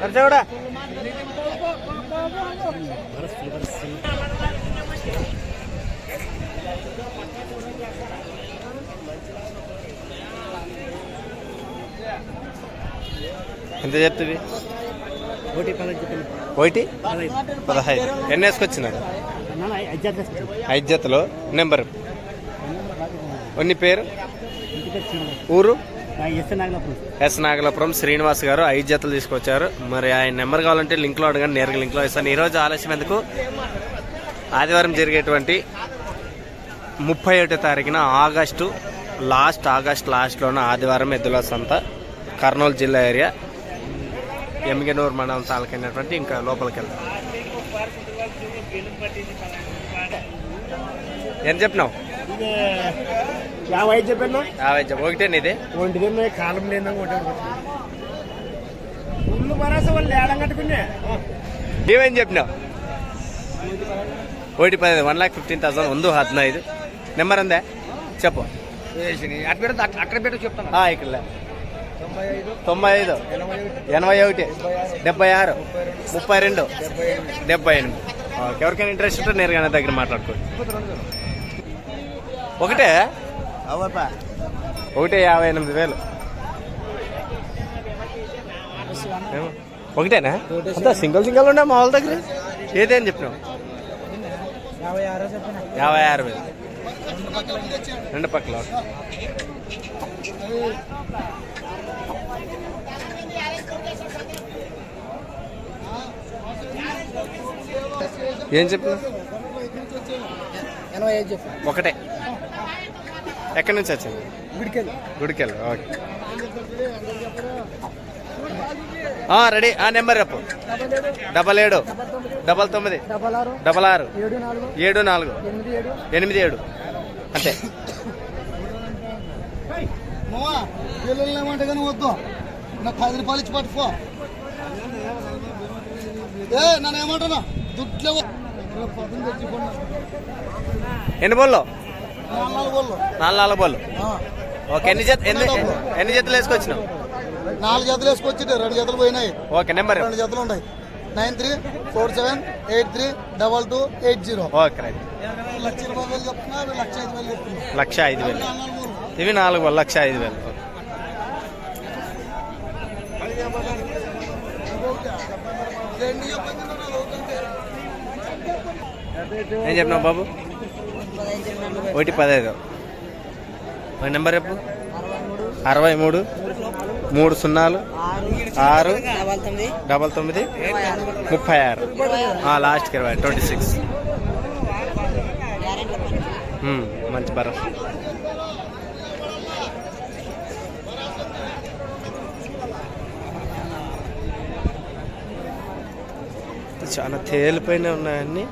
నరసగూడ ఎంత చెప్తుంది ఒకటి పదహైదు ఎన్ని వేసుకొచ్చినాడు ఐదు జతలు నెంబర్. కొన్ని పేరు? ఊరు? ఎస్ నాగలాపురం. శ్రీనివాస్ గారు ఐదు జతలు తీసుకొచ్చారు. మరి ఆయన నెంబర్ కావాలంటే లింక్లో అడగండి నేరుగా లింక్లో ఇస్తాను. ఈరోజు ఆలస్యం ఎందుకు? ఆదివారం జరిగేటువంటి ముప్పై ఒకటో తారీఖున ఆగస్టు లాస్ట్ ఆగస్ట్ లాస్ట్లోన ఆదివారం ఎద్దుల సంత కర్నూలు జిల్లా ఏరియా ఎమ్మిగనూరు మండలం తాలకైనటువంటి ఇంకా లోపలికి వెళ్తాం ఏం చెప్పినావు? ఇది యాభై ఐదు చెప్పాను యాభై ఇది? ఒంటిది కాలం లేదా ఒకటే ఏమేం చెప్పినావు? ఒకటి పది వన్ లాక్ ఫిఫ్టీన్ థౌసండ్ ఉంది హద్నైదు నెంబర్ ఉందా? చెప్పు. అటు పెట్టదు అక్కడ పెట్టు చెప్తాను. ఇక్కడ తొంభై ఐదు ఎనభై ఒకటి డెబ్బై ఆరు ముప్పై రెండు డెబ్బై ఎనిమిది. ఎవరికైనా ఇంట్రెస్ట్ ఉంటే నేరుగా దగ్గర మాట్లాడుకోండి ఒకటే? ఒకటే యాభై ఎనిమిది వేలు? ఒకటేనా? అంతా సింగిల్ సింగిల్ ఉండే మా వాళ్ళ దగ్గర? ఏదేని చెప్పినావు? యాభై ఆరో చెప్పిన? యాభై ఆరు వేలు. రెండు పక్కల ఏం చెప్పిన. ఒకటే. ఎక్కడి నుంచి వచ్చింది గుడికెళ్ళి. గుడికెళ్ళి ఓకే. రెడీ. ఆ నెంబర్ చెప్పు. డబల్ ఏడు. డబల్ తొమ్మిది. డబల్ ఆరు. ఏడు నాలుగు. ఎనిమిది ఏడు. అంతే. వద్దు. నాకు పది రూపాయలు ఇచ్చి పట్టుకో. ఏ నన్ను ఏమంటున్నా దుడ్లు ఎన్ని బోల్లో నాలుగు నాలుగు బోళ్ళు. ఓకే ఎన్ని జత ఎన్ని ఎన్ని జతలు వేసుకొచ్చినావు? నాలుగు జతలు వేసుకొచ్చి రెండు జతలు పోయినాయి. ఓకే నెంబర్ రెండు జతలు ఉన్నాయి. Nine three four seven eight three double two eight zero. Okay right. Lakh ఐదు వేలు చెప్తున్నా లక్ష ఐదు వేలు ఇవి నాలుగు లక్ష ఐదు వేలు. ఏం చెప్పినావు బాబు? ఒకటి పదహైదు. ఒక నెంబర్ చెప్పు. అరవై మూడు మూడు సున్నాలు ఆరు డబల్ తొమ్మిది ముప్పై ఆరు. లాస్ట్కి ఇరవై ట్వంటీ సిక్స్. మంచి బర్ర. చాలా తేలిపోయిన ఉన్నాయన్నీ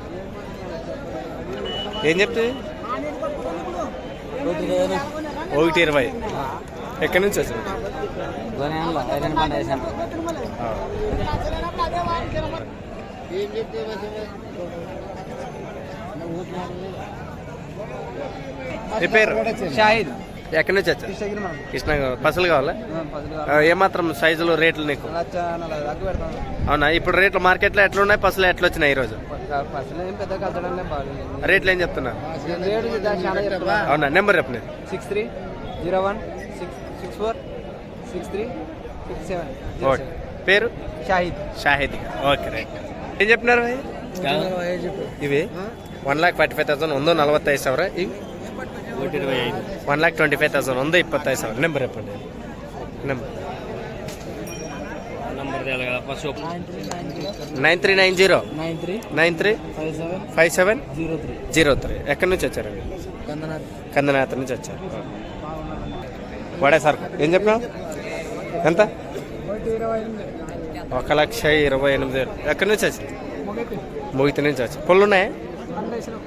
ఏం చెప్తుంది ఒకటి ఇరవై. ఎక్కడి నుంచి వచ్చింది. నీ పేరు షాహిద్. ఎక్కడి నుంచి వచ్చారు? పసలు కావాలా? ఏమాత్రం సైజులు రేట్లు నీకు? అవునా? ఇప్పుడు రేట్లు మార్కెట్లో ఎట్లా ఉన్నాయి పసలు ఎట్లా వచ్చినాయి ఈ రోజు రేట్లు ఏం చెప్తున్నా అవునా? నెంబర్ చెప్పండి six three zero one six six four six three six seven. Okay. పేరు? షాహిద్. షాహిద్. Okay right. ఏం చెప్పినారు ఇవి one lakh forty five thousand వందో నలభై ఐదు సవరా. ఇవి One lakh twenty five thousand ಒಂದು ಇಪ್ಪತ್ತೈದು ಸಾವಿರ ನೆಂಬರ್ చెప్పండి number nine three nine zero nine three nine three five seven five seven zero three zero three ఎక్కడి నుంచి వచ్చారు కందనాథ్ కందనాథ నుంచి వచ్చారు వాడే సార్ ఏం చెప్పినావు ఎంత ఒక లక్ష ఇరవై ఎనిమిది వేలు ఎక్కడి నుంచి వచ్చింది ముగితి నుంచి వచ్చి పొల్లు ఉన్నాయా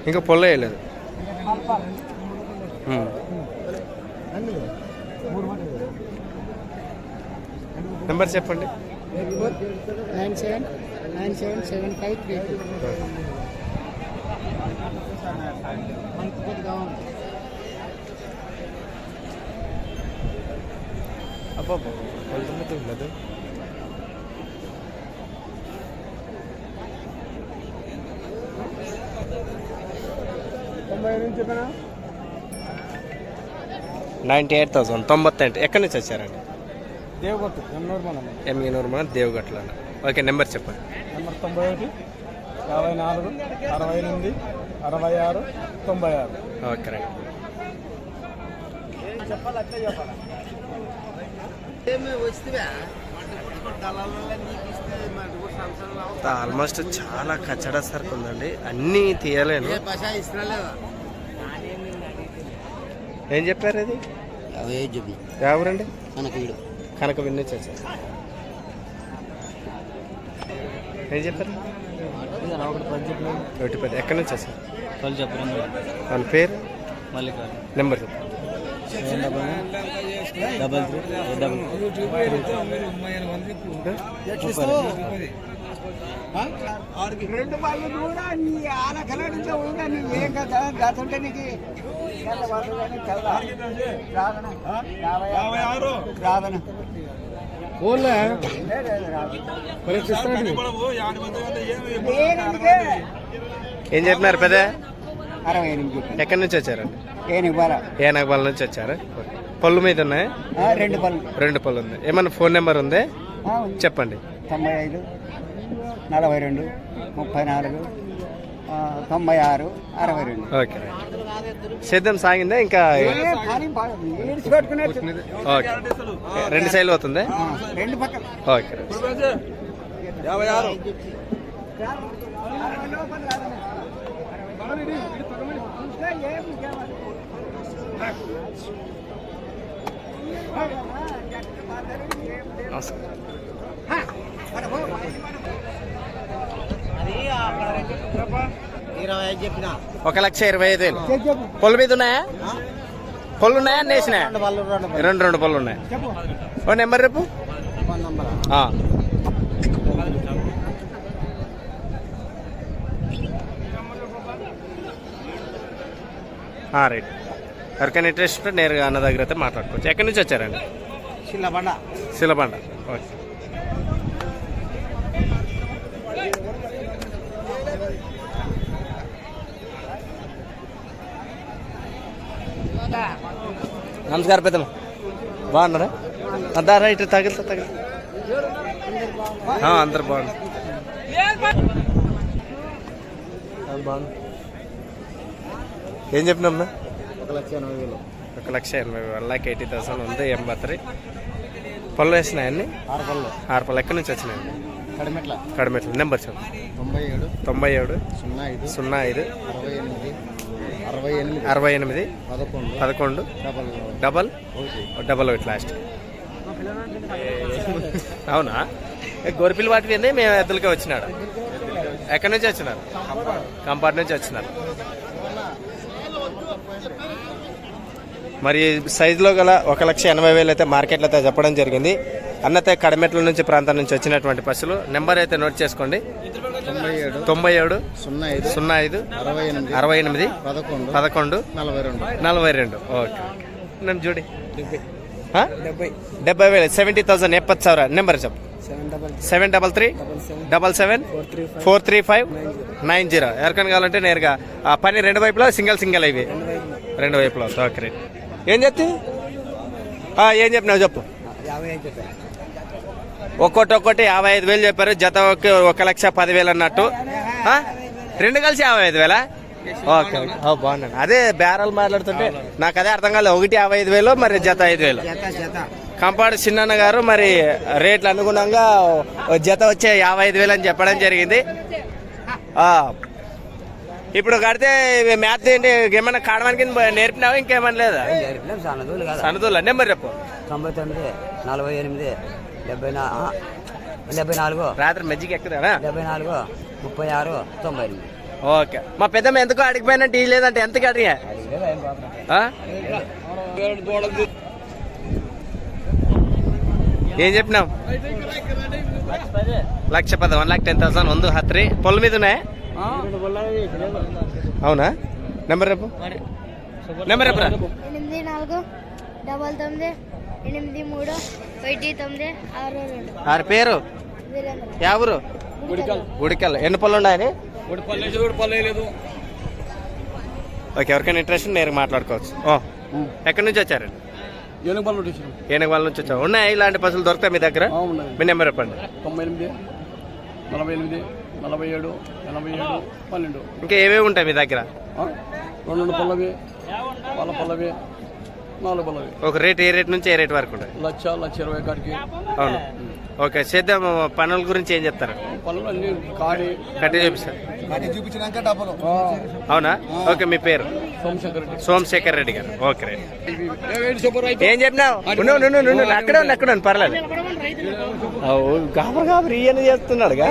ఇంకా పొల్లు వేయలేదు ఉమ్. నెంబర్ చెప్పండి. Nine seven nine seven seven five three అబ్బా వెళ్తున్నది ఉండదు తొంభై నుంచి చెప్పనా? Ninety eight thousand. తొంభత్తెంటు ఎక్కడి నుంచి వచ్చారండి? దేవగొట్టు ఎమ్మినూరు మన దేవగట్ల ఓకే నెంబర్ చెప్పండి. నెంబర్ తొంభై ఒకటి యాభై నాలుగు అరవై ఎనిమిది అరవై ఆరు తొంభై ఆరు. Okay right. ఆల్మోస్ట్ చాలా కచ్చడా సరుకు ఉందండి. అన్నీ తీయలేను. ఏం చెప్పారు అది? చెప్పి ఎవరండి? మనకు వీడు కనక విన్నీ వచ్చారు ఏం చెప్పారు? ఒకటి పది. ఎక్కడి నుంచి వచ్చారు? వాళ్ళు చెప్పరు వాళ్ళ పేరు? మళ్ళీ నెంబర్ చెప్పు. Double three. డబల్ రెండు వాళ్ళు కూడా నీ ఆన కలడించే ఉందా? నీకు ఏం కదా గతుంటే నీకు? రాదన ఓన్లే? ఏం చెప్పినారు పెద్ద? అరవై ఎనిమిది ఎక్కడి నుంచి వచ్చారండి ఏనికి బాల ఏనాగబాల నుంచి వచ్చారు. పళ్ళు మీద ఉన్నాయి? రెండు పళ్ళు. రెండు పళ్ళు ఉన్నాయి ఏమన్నా ఫోన్ నెంబర్ ఉంది? ఆ, ఉంది. చెప్పండి. తొంభై ఐదు. నలభై రెండు ముప్పై నాలుగు తొంభై ఆరు అరవై రెండు. ఓకే. సిద్ధం సాగిందా ఇంకా. ఓకే. రెండు సైడ్లు అవుతుంది? రెండు పక్కల ఓకే. యాభై ఆరు? నమస్కారం ఒక లక్ష ఇరవై ఐదు వేలు. పళ్ళు మీద ఉన్నాయా? పళ్ళు ఉన్నాయా? వాళ్ళు రెండు రెండు పళ్ళు. ఉన్నాయి. ఓ నెంబర్ రేపు ఫోన్ నంబర్? ఆ. ఆ, రైట్. ఎవరికైనా ఇంట్రెస్ట్ ఉంటే నేరుగా అన్న దగ్గర అయితే మాట్లాడుకోవచ్చు. ఎక్కడి నుంచి వచ్చారండి? చిల్లబండ శిలబండ. ఓకే. నమస్కారం పెద్దమ్మ. బాగున్నారా? అదా రైట్ తగిలితే తగిలి. అందరు బాగున్నారు. బాగుంది ఏం చెప్పినమ్మా ఒక లక్ష ఎనభై వేలు. ఒక లక్ష ఎనభై వన్ లాక్ ఎయిటీ థౌసండ్ ఉంది ఎంబత్రి. పళ్ళు వేసినాయండి ఆరు పళ్ళు. ఆరు పళ్ళు. ఎక్కడి నుంచి వచ్చినాయండి కడిమెట్ల. కడిమెట్లు. నెంబర్ చెప్పు. తొంభై ఏడు. తొంభై ఏడు సున్నా ఐదు. సున్నా ఐదు. అరవై ఎనిమిది. అరవై ఎనిమిది. పదకొండు. డబల్. డబల్? ఒకటి లాస్ట్ అవునా? గొరిపిల్ వాటి మీద మేము ఎద్దులకే వచ్చినాడు. ఎక్కడి నుంచి వచ్చినారు? కంపార్ట్ నుంచి వచ్చినారు. మరి సైజులో గల ఒక లక్ష ఎనభై వేలు అయితే మార్కెట్లో అయితే చెప్పడం జరిగింది. అన్నతే కడమెట్ల నుంచి ప్రాంతం నుంచి వచ్చినటువంటి పశువులు. నెంబర్ అయితే నోట్ చేసుకోండి. తొంభై ఏడు. తొంభై ఏడు. సున్నా ఐదు. సున్నా ఐదు. అరవై ఎనిమిది. అరవై ఎనిమిది. పదకొండు. పదకొండు. నలభై రెండు. నలభై రెండు. ఓకే నన్ను చూడి డెబ్బై. వేలు. సెవెంటీ థౌసండ్ ఎప్పటి సవరా నెంబర్ చెప్పు. Seven double three. Double seven. Four three five. Nine zero. ఎవరికైనా కావాలంటే నేరుగా ఆ పని రెండు వైపులో సింగిల్ సింగిల్ ఇవి. రెండు వైపులో. ఓకే. ఏం చెప్తే? ఏం చెప్పినావు చెప్పు? ఒక్కొక్కటి ఒక్కటి యాభై ఐదు వేలు చెప్పారు జత ఒక ఒక లక్ష పదివేలు అన్నట్టు? రెండు కలిసి యాభై ఐదు వేలా? ఓకే బాగున్నాను. అదే బేరాలు మాట్లాడుతుంటే నాకు అదే అర్థం కాలేదు. ఒకటి యాభై ఐదు వేలు మరి జత ఐదు వేలు. కంపాడు చిన్నన్న గారు మరి రేట్లు అనుగుణంగా జత వచ్చే యాభై ఐదు వేలు అని చెప్పడం జరిగింది. ఇప్పుడు కడితే మ్యాథ్ ఏంటి? ఏమన్నా కాడడానికి నేర్పినావా? ఇంకేమన్నా లేదా? సన్నదూలు సనదుల నెంబర్ చెప్పు తొంభై తొమ్మిది నలభై ఎనిమిది. డెబ్బై డెబ్బై నాలుగు. రాత్రి మజ్జిగ ఎక్కుదానా డెబ్బై నాలుగు ముప్పై ఆరు తొంభై ఎనిమిది. ఓకే. మా పెద్దమ్మ ఎందుకో అడిగిపోయినా టీ లేదంటే ఎంత అడిగా? ఏం చెప్పినాం లక్ష పది వన్ లాక్ టెన్ థౌసండ్ వంద హత్రి. పొల మీద అవునా? నెంబర్ రేపు నెంబర్ రేపు డబల్ తొమ్మిది ఎనిమిది మూడు ఒకటి తొమ్మిది ఆరు రెండు. ఆరి పేరు? ఊరు? ఉడికల్ ఎన్ని పళ్ళు ఉన్నాయని ఓకే ఎవరికైనా ఇంట్రెస్ట్ నేను మాట్లాడుకోవచ్చు. ఎక్కడి నుంచి వచ్చారండి ఏనుగు పళ్ళు తీసినాం ఏనుగు వాళ్ళ నుంచి వచ్చారు ఉన్నాయా ఇలాంటి పశువులు దొరుకుతాయి మీ దగ్గర? ఉన్నాయి. మీ నెంబర్ చెప్పండి. తొంభై ఎనిమిది నలభై ఎనిమిది నలభై ఏడు ఎనభై ఏడు పన్నెండు. ఇంకా ఏవేవి ఉంటాయి మీ దగ్గర? రెండు రెండు పల్లవి వాళ్ళ పల్లవి నాలుగు ఒక రేట్ ఏ రేట్ నుంచి ఏ రేట్ వరకు ఉంటాయి లక్ష లక్ష ఇరవై కాడికి. అవును. ఓకే సేద్యం పనుల గురించి ఏం చెప్తారు? పనులు అన్ని కాడి. కట్టి చూపిస్తారు. చూపించినాక డబ్బులు. అవునా? ఓకే మీ పేరు? సోమశేఖర్ రెడ్డి. గారు. ఓకే ఏం చెప్పినావు. అక్కడే అక్కడే పర్లేదు అవు, గాబరు గాబరు ఈయన చేస్తున్నాడుగా.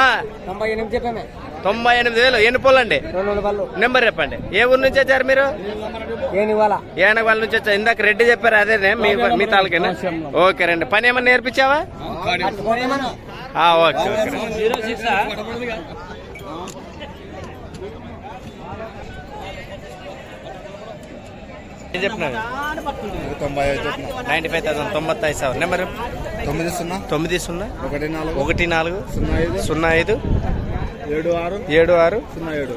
ఆ, తొంభై ఎనిమిది చెప్పామే. తొంభై ఎనిమిది వేలు. ఎన్ని పోలండి? నెంబర్ చెప్పండి. ఏ ఊరు నుంచి వచ్చారు మీరు? ఏని ఇవాళ ఏనగ వాళ్ళ నుంచి వచ్చారు. ఇందాక రెడ్డి చెప్పారు అదేనే మీ మీ తాలూకేనా? ఓకే రండి. పని ఏమన్నా నేర్పించావా? ఆ, ఓకే ఫైవ్ థౌసండ్ తొంభై ఐదు సార్ నెంబర్? తొమ్మిది సున్నా. తొమ్మిది సున్నా? ఒకటి నాలుగు. ఒకటి నాలుగు సున్నా ఐదు. సున్నా ఐదు. ఏడు ఆరు ఏడు ఆరు సున్నా ఏడు.